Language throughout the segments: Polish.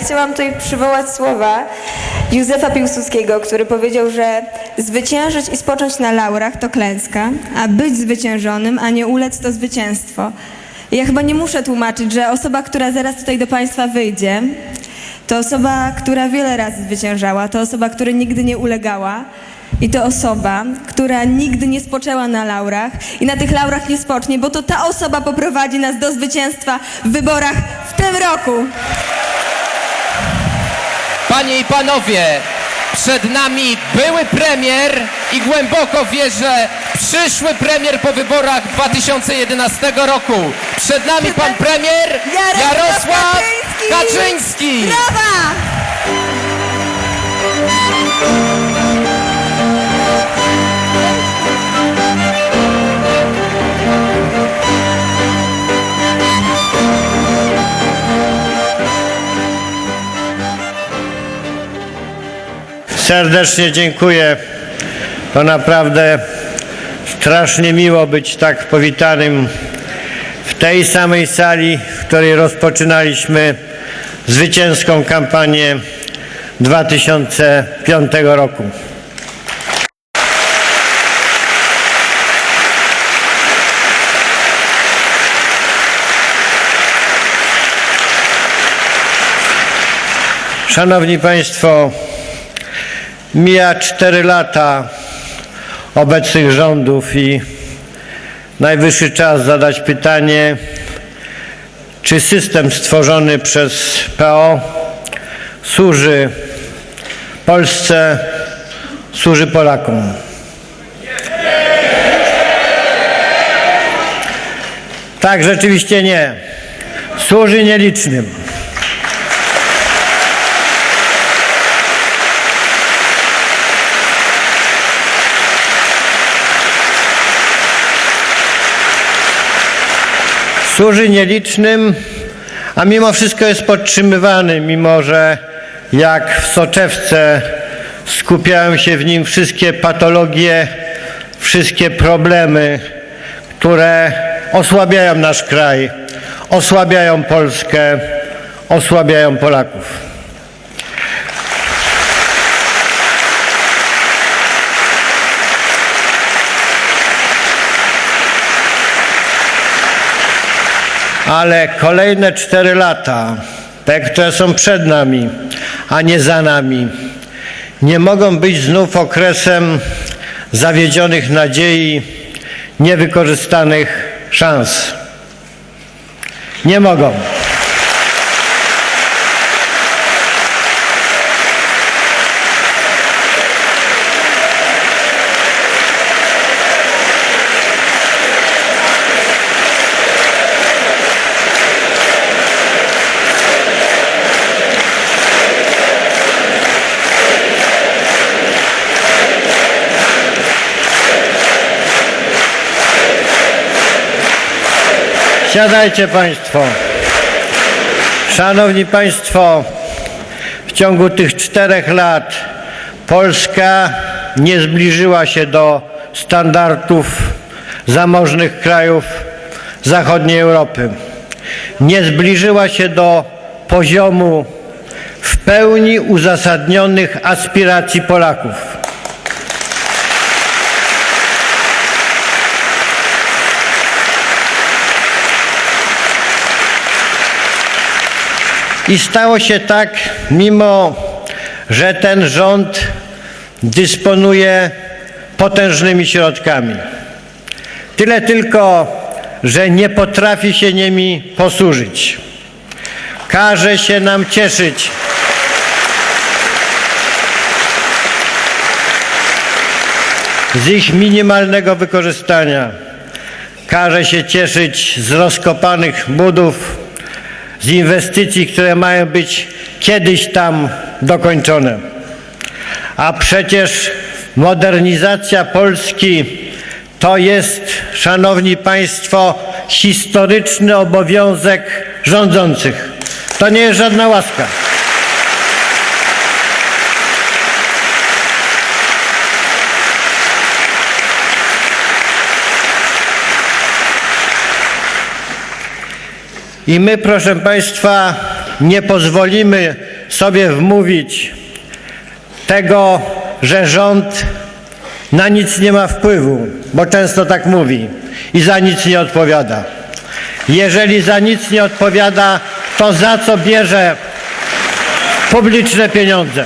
chciałam tutaj przywołać słowa Józefa Piłsudskiego, który powiedział, że zwyciężyć i spocząć na laurach to klęska, a być zwyciężonym, a nie ulec to zwycięstwo. Ja chyba nie muszę tłumaczyć, że osoba, która zaraz tutaj do Państwa wyjdzie, to osoba, która wiele razy zwyciężała, to osoba, która nigdy nie ulegała. I to osoba, która nigdy nie spoczęła na laurach i na tych laurach nie spocznie, bo to ta osoba poprowadzi nas do zwycięstwa w wyborach w tym roku. Panie i panowie, przed nami były premier i głęboko wierzę przyszły premier po wyborach 2011 roku. Przed nami pan premier Jarosław Kaczyński. Brawa! Serdecznie dziękuję. To naprawdę strasznie miło być tak powitanym w tej samej sali, w której rozpoczynaliśmy zwycięską kampanię 2005 roku. Szanowni Państwo, Mija 4 lata obecnych rządów i najwyższy czas zadać pytanie, czy system stworzony przez PO służy Polsce, służy Polakom. Tak, rzeczywiście nie. Służy nielicznym. Służy nielicznym, a mimo wszystko jest podtrzymywany, mimo że jak w soczewce skupiają się w nim wszystkie patologie, wszystkie problemy, które osłabiają nasz kraj, osłabiają Polskę, osłabiają Polaków. Ale kolejne cztery lata, te, które są przed nami, a nie za nami, nie mogą być znów okresem zawiedzionych nadziei, niewykorzystanych szans. Nie mogą. Siadajcie Państwo. Szanowni Państwo, w ciągu tych czterech lat Polska nie zbliżyła się do standardów zamożnych krajów zachodniej Europy. Nie zbliżyła się do poziomu w pełni uzasadnionych aspiracji Polaków. I stało się tak, mimo że ten rząd dysponuje potężnymi środkami. Tyle tylko, że nie potrafi się nimi posłużyć. Każe się nam cieszyć. Z ich minimalnego wykorzystania. Każe się cieszyć z rozkopanych budów, z inwestycji, które mają być kiedyś tam dokończone. A przecież modernizacja Polski to jest, szanowni państwo, historyczny obowiązek rządzących. To nie jest żadna łaska. I my, proszę Państwa, nie pozwolimy sobie wmówić tego, że rząd na nic nie ma wpływu, bo często tak mówi i za nic nie odpowiada. Jeżeli za nic nie odpowiada, to za co bierze publiczne pieniądze?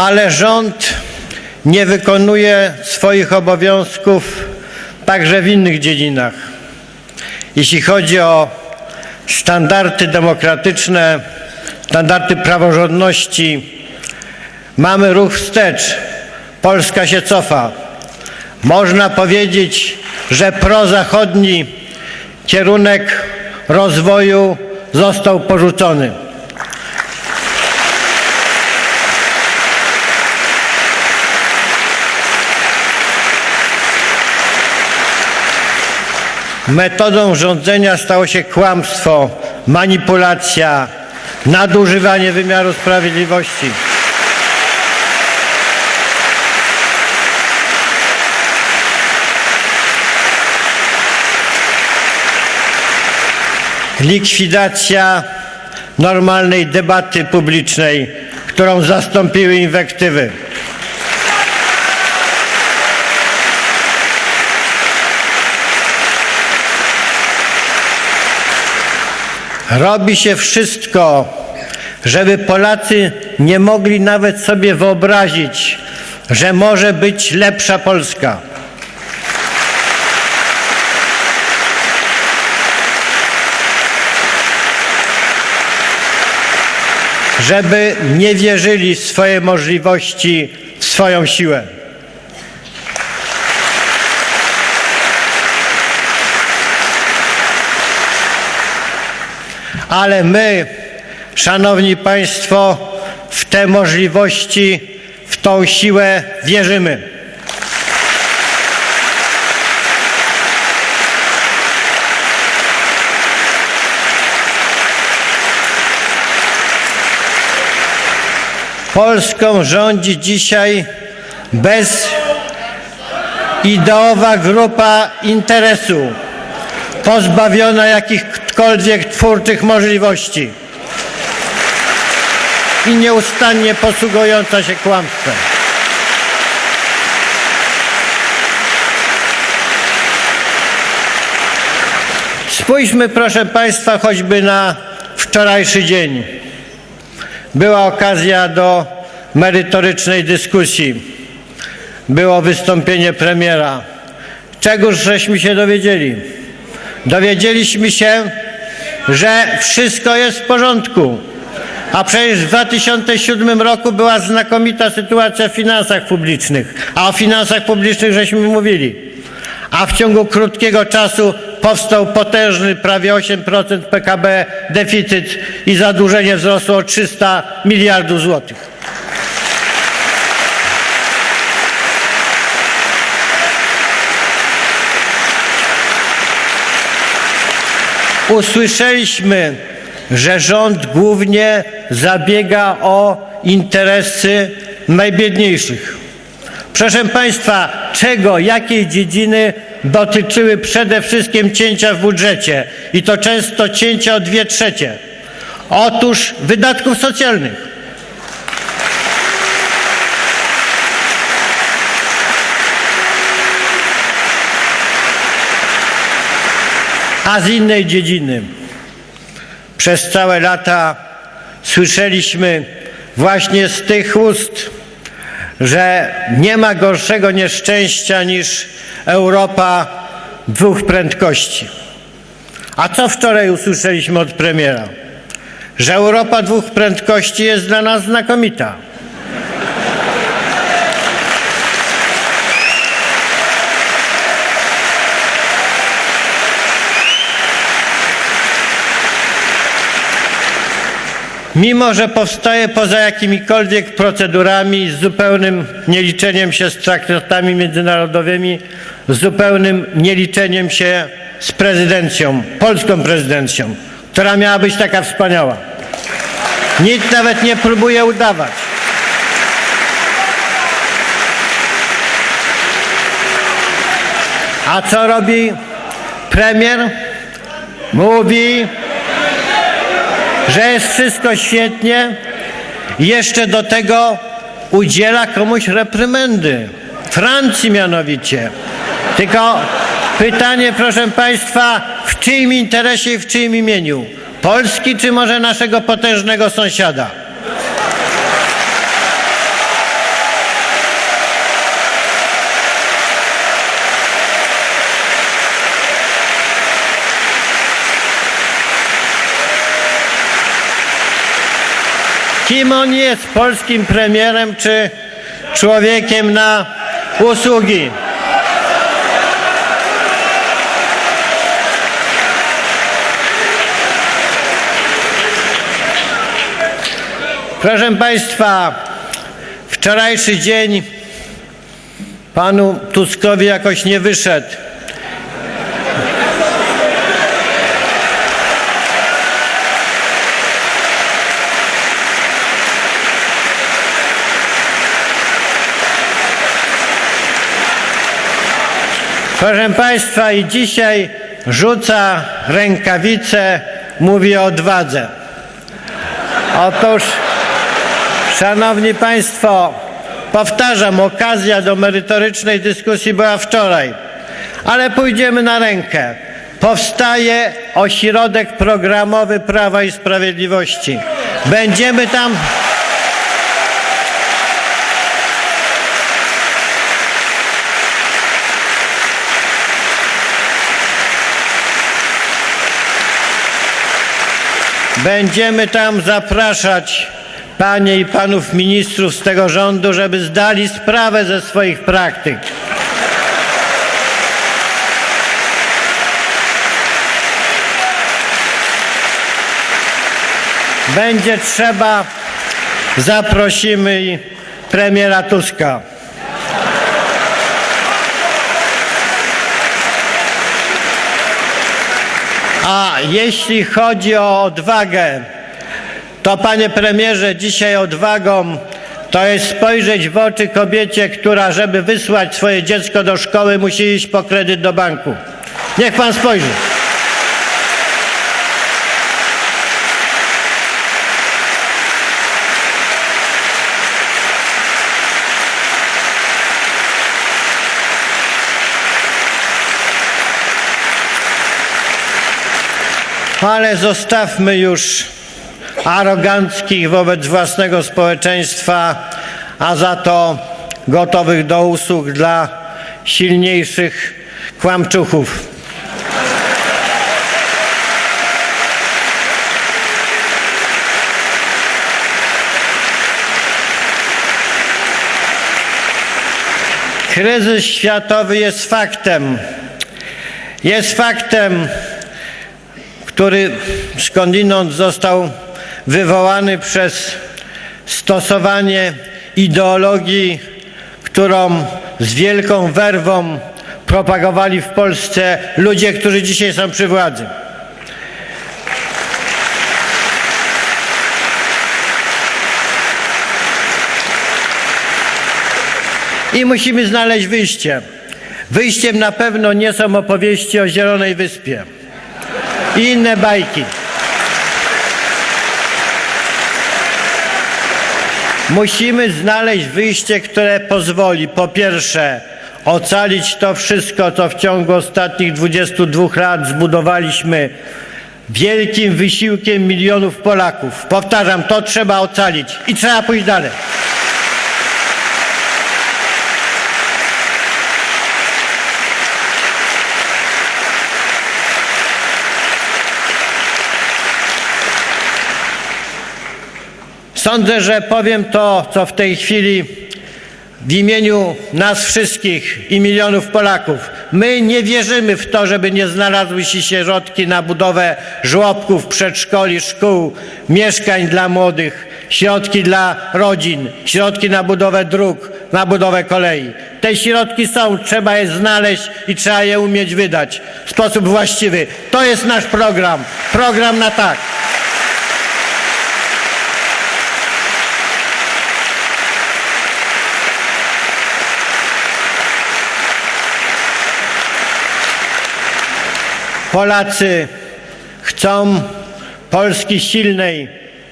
Ale rząd nie wykonuje swoich obowiązków także w innych dziedzinach. Jeśli chodzi o standardy demokratyczne, standardy praworządności, mamy ruch wstecz. Polska się cofa. Można powiedzieć, że prozachodni kierunek rozwoju został porzucony. Metodą rządzenia stało się kłamstwo, manipulacja, nadużywanie wymiaru sprawiedliwości. Likwidacja normalnej debaty publicznej, którą zastąpiły inwektywy. Robi się wszystko, żeby Polacy nie mogli nawet sobie wyobrazić, że może być lepsza Polska. Żeby nie wierzyli w swoje możliwości, w swoją siłę. Ale my, Szanowni Państwo, w te możliwości, w tą siłę wierzymy. Polską rządzi dzisiaj bez ideowa grupa interesu, pozbawiona jakichkolwiek twórczych możliwości i nieustannie posługująca się kłamstwem. Spójrzmy, proszę Państwa, choćby na wczorajszy dzień. Była okazja do merytorycznej dyskusji. Było wystąpienie premiera. Czegoż żeśmy się dowiedzieli? Dowiedzieliśmy się, że wszystko jest w porządku. A przecież w 2007 roku była znakomita sytuacja w finansach publicznych. A o finansach publicznych żeśmy mówili. A w ciągu krótkiego czasu powstał potężny, prawie 8% PKB deficyt i zadłużenie wzrosło o 300 miliardów złotych. Usłyszeliśmy, że rząd głównie zabiega o interesy najbiedniejszych. Proszę Państwa, czego, jakiej dziedziny dotyczyły przede wszystkim cięcia w budżecie i to często cięcia o dwie trzecie? Otóż wydatków socjalnych. A z innej dziedziny przez całe lata słyszeliśmy właśnie z tych ust, że nie ma gorszego nieszczęścia niż Europa dwóch prędkości. A co wczoraj usłyszeliśmy od premiera? Że Europa dwóch prędkości jest dla nas znakomita. Mimo, że powstaje poza jakimikolwiek procedurami, z zupełnym nieliczeniem się z traktatami międzynarodowymi, z zupełnym nieliczeniem się z prezydencją, polską prezydencją, która miała być taka wspaniała. Nikt nawet nie próbuje udawać. A co robi premier? Mówi, że jest wszystko świetnie jeszcze do tego udziela komuś reprymendy. Francji mianowicie. Tylko pytanie, proszę Państwa, w czyim interesie i w czyim imieniu? Polski czy może naszego potężnego sąsiada? Kim on jest? Polskim premierem czy człowiekiem na usługi? Proszę Państwa, wczorajszy dzień panu Tuskowi jakoś nie wyszedł. Proszę Państwa, i dzisiaj rzuca rękawice, mówi o odwadze. Otóż, Szanowni Państwo, powtarzam, okazja do merytorycznej dyskusji była wczoraj, ale pójdziemy na rękę. Powstaje ośrodek programowy Prawa i Sprawiedliwości. Będziemy tam. Będziemy tam zapraszać panie i panów ministrów z tego rządu, żeby zdali sprawę ze swoich praktyk. Będzie trzeba, zaprosimy premiera Tuska. A jeśli chodzi o odwagę, to panie premierze, dzisiaj odwagą to jest spojrzeć w oczy kobiecie, która, żeby wysłać swoje dziecko do szkoły, musi iść po kredyt do banku. Niech pan spojrzy. Ale zostawmy już aroganckich wobec własnego społeczeństwa, a za to gotowych do usług dla silniejszych kłamczuchów. Kryzys światowy jest faktem. Jest faktem, który skądinąd został wywołany przez stosowanie ideologii, którą z wielką werwą propagowali w Polsce ludzie, którzy dzisiaj są przy władzy. I musimy znaleźć wyjście. Wyjściem na pewno nie są opowieści o Zielonej Wyspie i inne bajki. Musimy znaleźć wyjście, które pozwoli po pierwsze ocalić to wszystko, co w ciągu ostatnich 22 lat zbudowaliśmy wielkim wysiłkiem milionów Polaków. Powtarzam, to trzeba ocalić i trzeba pójść dalej. Sądzę, że powiem to, co w tej chwili w imieniu nas wszystkich i milionów Polaków. My nie wierzymy w to, żeby nie znalazły się środki na budowę żłobków, przedszkoli, szkół, mieszkań dla młodych, środki dla rodzin, środki na budowę dróg, na budowę kolei. Te środki są, trzeba je znaleźć i trzeba je umieć wydać w sposób właściwy. To jest nasz program. Program na tak. Polacy chcą Polski silnej,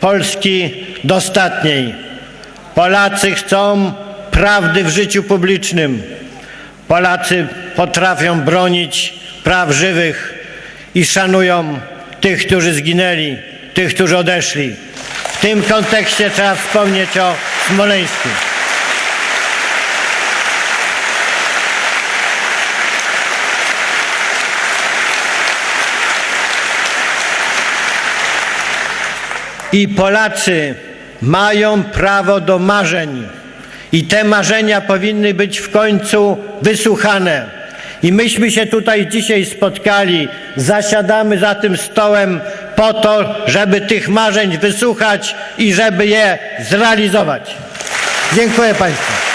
Polski dostatniej. Polacy chcą prawdy w życiu publicznym. Polacy potrafią bronić praw żywych i szanują tych, którzy zginęli, tych, którzy odeszli. W tym kontekście trzeba wspomnieć o Smoleńsku. I Polacy mają prawo do marzeń. I te marzenia powinny być w końcu wysłuchane. I myśmy się tutaj dzisiaj spotkali, zasiadamy za tym stołem po to, żeby tych marzeń wysłuchać i żeby je zrealizować. Dziękuję Państwu.